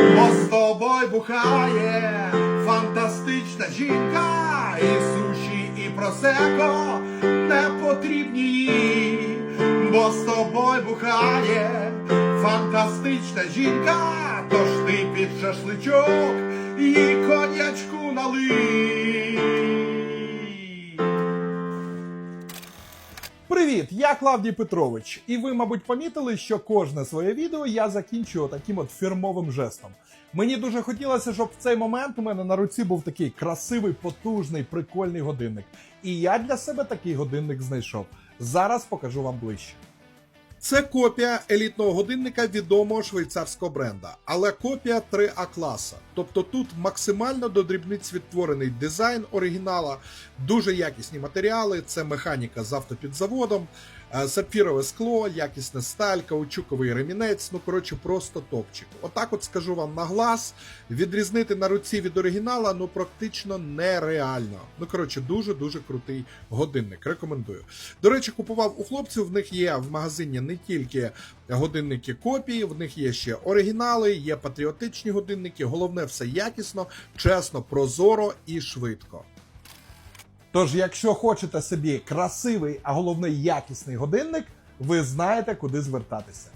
Бо з тобою бухає фантастична жінка, і суші, і просеко не потрібні їй, бо з тобою бухає фантастична жінка, тож ти під шашличок і конячку налий. Привіт, я Клавдій Петрович, і ви, мабуть, помітили, що кожне своє відео я закінчую таким от фірмовим жестом. Мені дуже хотілося, щоб в цей момент у мене на руці був такий красивий, потужний, прикольний годинник. І я для себе такий годинник знайшов. Зараз покажу вам ближче. Це копія елітного годинника відомого швейцарського бренда, але копія 3А класа. Тобто тут максимально до дрібниць відтворений дизайн оригінала, дуже якісні матеріали, це механіка з автопідзаводом, сапфірове скло, якісна сталь, каучуковий ремінець. Ну коротше, просто топчик. Отак, от скажу вам на глаз, відрізнити на руці від оригінала ну практично нереально. Ну коротше, дуже дуже крутий годинник. Рекомендую. До речі, купував у хлопців. В них є в магазині не тільки годинники копії, в них є ще оригінали, є патріотичні годинники. Головне, все якісно, чесно, прозоро і швидко. Тож, якщо хочете собі красивий, а головне якісний годинник, ви знаєте, куди звертатися.